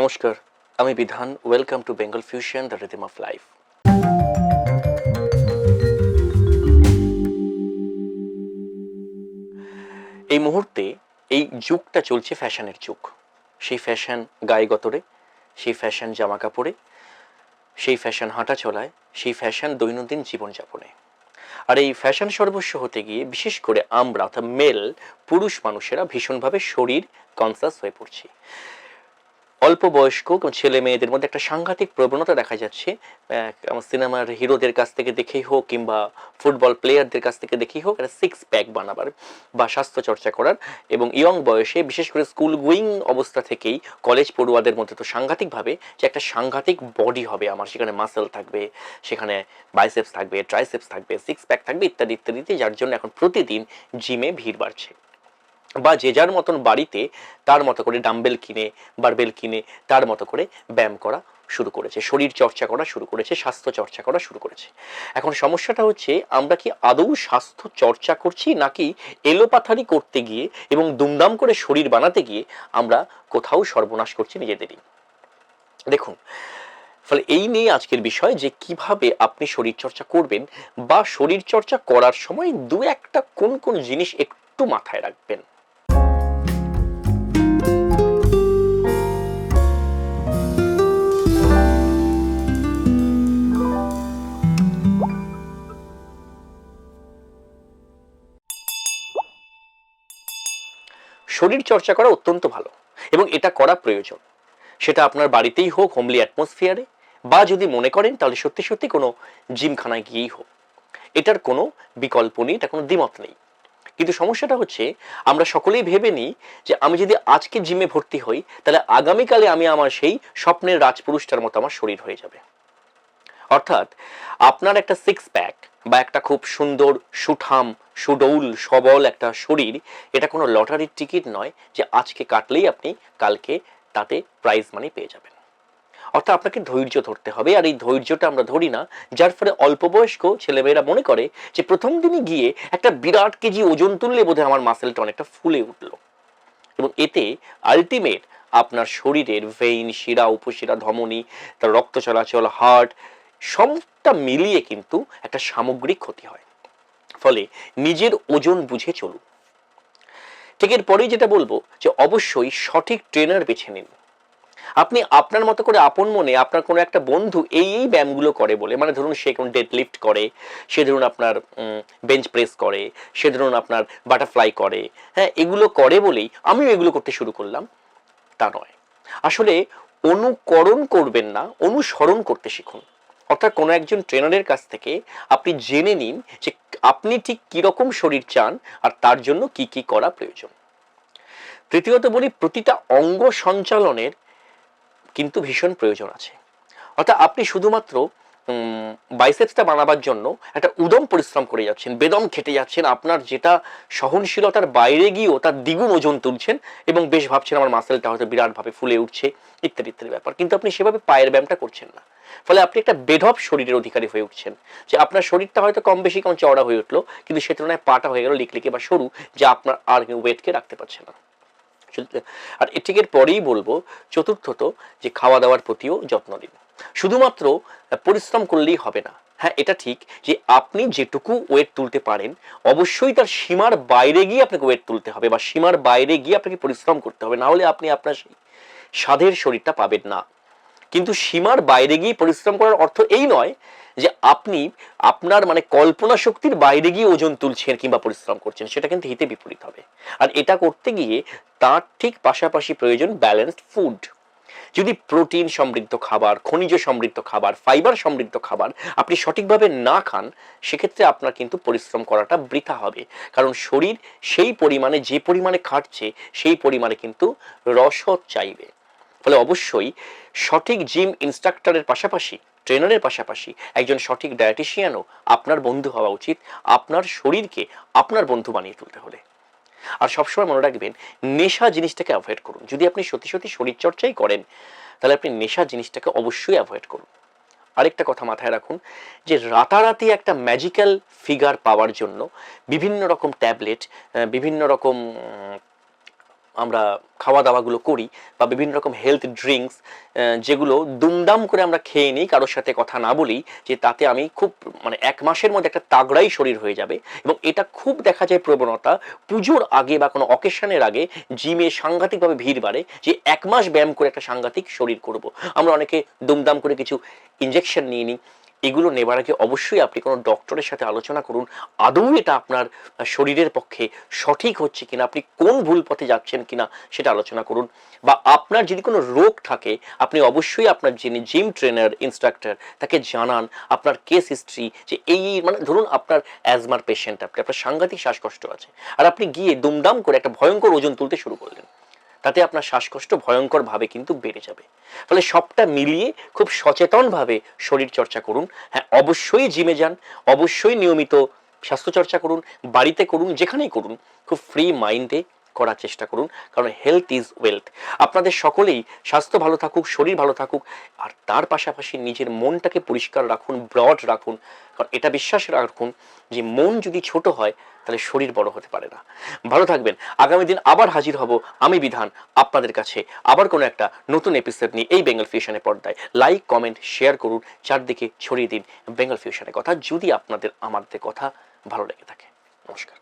নমস্কার, আমি Bidhan welcome to Bengal fusion the rhythm of life এই মুহূর্তে এই যুগটা চলছে ফ্যাশনের যুগ। সেই ফ্যাশন গায়ে গতরে, সেই ফ্যাশন জামা কাপড়ে সেই ফ্যাশন হাঁটা চলায়, সেই ফ্যাশন দৈনন্দিন জীবনযাপনে। আর এই ফ্যাশন সর্বস্ব হতে গিয়ে বিশেষ করে আমরা অর্থাৎ মেল, পুরুষ মানুষেরা ভীষণভাবে শরীর কনসাস হয়ে পড়ছি। অল্প বয়স্ক ছেলে মেয়েদের মধ্যে একটা সাংঘাতিক প্রবণতা দেখা যাচ্ছে। সিনেমার হিরোদের কাছ থেকে দেখেই হোক কিংবা ফুটবল প্লেয়ারদের কাছ থেকে দেখেই হোক, একটা সিক্স প্যাক বানাবার বা স্বাস্থ্য চর্চা করার এবং ইয়ং বয়সে, বিশেষ করে স্কুল গোয়িং অবস্থা থেকেই কলেজ পড়ুয়াদের মধ্যে তো সাংঘাতিকভাবে যে একটা সাংঘাতিক বডি হবে আমার। সেখানে মাসেল থাকবে, সেখানে বাইসেপস থাকবে ট্রাইসেপস থাকবে সিক্স প্যাক থাকবে ইত্যাদি ইত্যাদিতে যার জন্য এখন প্রতিদিন জিমে ভিড় বাড়ছে। বা যে যার মতন বাড়িতে তার মতো করে ডাম্বেল কিনে বারবেল কিনে, তার মতো করে ব্যায়াম করা শুরু করেছে, শরীর চর্চা করা শুরু করেছে, স্বাস্থ্য চর্চা করা শুরু করেছে। এখন সমস্যাটা হচ্ছে, আমরা কি আদৌ স্বাস্থ্য চর্চা করছি নাকি এলোপাথারি করতে গিয়ে এবং দুমদাম করে শরীর বানাতে গিয়ে আমরা কোথাও সর্বনাশ করছি নিজেদেরই? দেখুন, ফলে এই নিয়ে আজকের বিষয় যে কীভাবে আপনি শরীর চর্চা করবেন বা শরীর চর্চা করার সময় দু একটা কোন কোন জিনিস একটু মাথায় রাখবেন। শরীর চর্চা করা অত্যন্ত ভালো এবং এটা করা প্রয়োজন। সেটা আপনার বাড়িতেই হোক হোমলি অ্যাটমসফিয়ারে বা যদি মনে করেন তাহলে সত্যি সত্যি কোনো জিমখানায় গিয়েই হোক। এটার কোনো বিকল্প নেই, এটা কোনো দ্বিমত নেই। কিন্তু সমস্যাটা হচ্ছে, আমরা সকলেই ভেবে নিই যে আমি যদি আজকে জিমে ভর্তি হই, তাহলে আগামীকালে আমি আমার সেই স্বপ্নের রাজপুরুষটার মতো আমার শরীর হয়ে যাবে। অর্থাৎ আপনার একটা সিক্স প্যাক বা একটা খুব সুন্দর, সুঠাম, সুডৌল, সবল একটা শরীর, এটা কোনো লটারির টিকিট নয় যে আজকে কাটলেই আপনি কালকে তাতে প্রাইজ মানি পেয়ে যাবেন। অর্থাৎ আপনাকে ধৈর্য ধরতে হবে আর এই ধৈর্যটা আমরা ধরি না, যার ফলে অল্প বয়স্ক ছেলেমেয়েরা মনে করে যে প্রথম দিনই গিয়ে একটা বিরাট কেজি ওজন তুললে বোধহয় আমার মাসেলটা অনেকটা ফুলে উঠল। এবং এতে আলটিমেট আপনার শরীরের ভেইন শিরা, উপশিরা, ধমনী, তার রক্ত চলাচল হার্ট সবটা মিলিয়ে কিন্তু একটা সামগ্রিক ক্ষতি হয়। ফলে নিজের ওজন বুঝে চলুন। ঠিক এরপরেই যেটা বলব যে অবশ্যই সঠিক ট্রেনার বেছে নিন। আপনি আপনার মতো করে আপন মনে আপনার কোনো একটা বন্ধু এই এই ব্যায়ামগুলো করে বলে মানে ধরুন সে কোন ডেড লিফট করে, সে ধরুন আপনার বেঞ্চ প্রেস করে, সে ধরুন আপনার বাটারফ্লাই করে হ্যাঁ এগুলো করে বলেই আমিও এগুলো করতে শুরু করলাম। তা নয়। আসলে অনুকরণ করবেন না, অনুসরণ করতে শিখুন। অর্থাৎ কোনো একজন ট্রেনারের কাছ থেকে আপনি জেনে নিন যে আপনি ঠিক কীরকম শরীর চান আর তার জন্য কি কি করা প্রয়োজন। তৃতীয়ত বলি, প্রতিটা অঙ্গ সঞ্চালনের কিন্তু ভীষণ প্রয়োজন আছে। অর্থাৎ আপনি শুধুমাত্র বাইসেপসটা বানাবার জন্য একটা উদম পরিশ্রম করে যাচ্ছেন, বেদম খেটে যাচ্ছেন, আপনার যেটা সহনশীলতার বাইরে গিয়েও তার দ্বিগুণ ওজন তুলছেন এবং বেশ ভাবছেন আমার মাসেলটা হয়তো বিরাটভাবে ফুলে উঠছে, ইত্যাদি ইত্যাদি ব্যাপার। কিন্তু আপনি সেভাবে পায়ের ব্যায়ামটা করছেন না। ফলে আপনি একটা বেঢপ শরীরের অধিকারী হয়ে উঠছেন, যে আপনার শরীরটা হয়তো কম বেশি কম চওড়া হয়ে উঠল, কিন্তু সে তুলনায় পাটা হয়ে গেল লিকলিকে বা সরু, যা আপনার আর ওয়েটকে রাখতে পারছে না। আর এটিকের পরেই বলব, চতুর্থত যে খাওয়া দাওয়ার প্রতিও যত্ন নিন। শুধুমাত্র পরিশ্রম করলেই হবে না। হ্যাঁ এটা ঠিক যে আপনি যেটুকু ওয়েট তুলতে পারেন, অবশ্যই তার সীমার বাইরে গিয়ে আপনাকে ওয়েট তুলতে হবে বা সীমার বাইরে গিয়ে আপনাকে পরিশ্রম করতে হবে, না হলে আপনি আপনার স্বাদের শরীরটা পাবেন না। কিন্তু সীমার বাইরে গিয়ে পরিশ্রম করার অর্থ এই নয় যে আপনি আপনার মানে কল্পনা শক্তির বাইরে গিয়ে ওজন তুলছেন কিংবা পরিশ্রম করছেন, সেটা কিন্তু হিতে বিপরীত হবে। আর এটা করতে গিয়ে তার ঠিক পাশাপাশি প্রয়োজন ব্যালেন্সড ফুড যদি প্রোটিন সমৃদ্ধ খাবার, খনিজ সমৃদ্ধ খাবার ফাইবার সমৃদ্ধ খাবার আপনি সঠিকভাবে না খান, সেক্ষেত্রে আপনার কিন্তু পরিশ্রম করাটা বৃথা হবে। কারণ শরীর সেই পরিমাণে, যে পরিমাণে খাটছে, সেই পরিমাণে কিন্তু রসদ চাইবে। ফলে অবশ্যই সঠিক জিম ইনস্ট্রাক্টরের পাশাপাশি, ট্রেনারের পাশাপাশি একজন সঠিক ডায়েটিশিয়ানও আপনার বন্ধু হওয়া উচিত, আপনার শরীরকে আপনার বন্ধু বানিয়ে তুলতে হলে। আর সবসময় মনে রাখবেন, নেশা জিনিসটাকে অ্যাভয়েড করুন। যদি আপনি সত্যি সত্যি শরীরচর্চাই করেন, তাহলে আপনি নেশা জিনিসটাকে অবশ্যই অ্যাভয়েড করুন। আরেকটা কথা মাথায় রাখুন যে, রাতারাতি একটা ম্যাজিক্যাল ফিগার পাওয়ার জন্য বিভিন্ন রকম ট্যাবলেট বিভিন্ন রকম আমরা খাওয়া দাওয়াগুলো করি বা বিভিন্ন রকম হেলথ ড্রিঙ্কস যেগুলো দুমদাম করে আমরা খেয়ে নিই, কারোর সাথে কথা না বলি, যে তাতে আমি খুব মানে এক মাসের মধ্যে একটা তাগড়াই শরীর হয়ে যাবে। এবং এটা খুব দেখা যায় প্রবণতা পুজোর আগে বা কোনো অকেশনের আগে জিমে সাংঘাতিকভাবে ভিড় বাড়ে যে এক মাস ব্যায়াম করে একটা সাংঘাতিক শরীর করব। আমরা অনেকে দুমদাম করে কিছু ইঞ্জেকশন নিয়ে নিই। এগুলো নেবার আগে অবশ্যই আপনি কোনো ডক্টরের সাথে আলোচনা করুন। আদৌ এটা আপনার শরীরের পক্ষে সঠিক হচ্ছে কিনা, আপনি কোন ভুল পথে যাচ্ছেন কিনা সেটা আলোচনা করুন। বা আপনার যদি কোনো রোগ থাকে, আপনি অবশ্যই আপনার যিনি জিম ট্রেনার ইনস্ট্রাক্টর তাকে জানান আপনার কেস হিস্ট্রি যে এই মানে ধরুন আপনার অ্যাজমার পেশেন্ট আপনি, আপনার সাংঘাতিক শ্বাসকষ্ট আছে। আর আপনি গিয়ে দুমদাম করে একটা ভয়ঙ্কর ওজন তুলতে শুরু করলেন। তাতে আপনার শ্বাসকষ্ট ভয়ঙ্করভাবে কিন্তু বেড়ে যাবে। ফলে সবটা মিলিয়ে খুব সচেতনভাবে শরীর চর্চা করুন। হ্যাঁ অবশ্যই জিমে যান, অবশ্যই নিয়মিত স্বাস্থ্যচর্চা করুন, বাড়িতে করুন, যেখানেই করুন, খুব ফ্রি মাইন্ডে করার চেষ্টা করুন, কারণ হেলথ ইজ ওয়েলথ আপনাদের সকলেই স্বাস্থ্য ভালো থাকুক, শরীর ভালো থাকুক, আর তার পাশাপাশি নিজের মনটাকে পরিষ্কার রাখুন ব্রড রাখুন। কারণ এটা বিশ্বাস রাখুন যে মন যদি ছোট হয়, তাহলে শরীর বড় হতে পারে না। ভালো থাকবেন। আগামী দিন আবার হাজির হব আমি বিধান আপনাদের কাছে। আবার কোনো একটা নতুন এপিসোড নিয়ে এই বেঙ্গল ফিউশনের পর্দায়। লাইক কমেন্ট শেয়ার করুন, চারদিকে ছড়িয়ে দিন বেঙ্গল ফিউশনের কথা, যদি আপনাদের, আমাদের কথা ভালো লেগে থাকে। নমস্কার।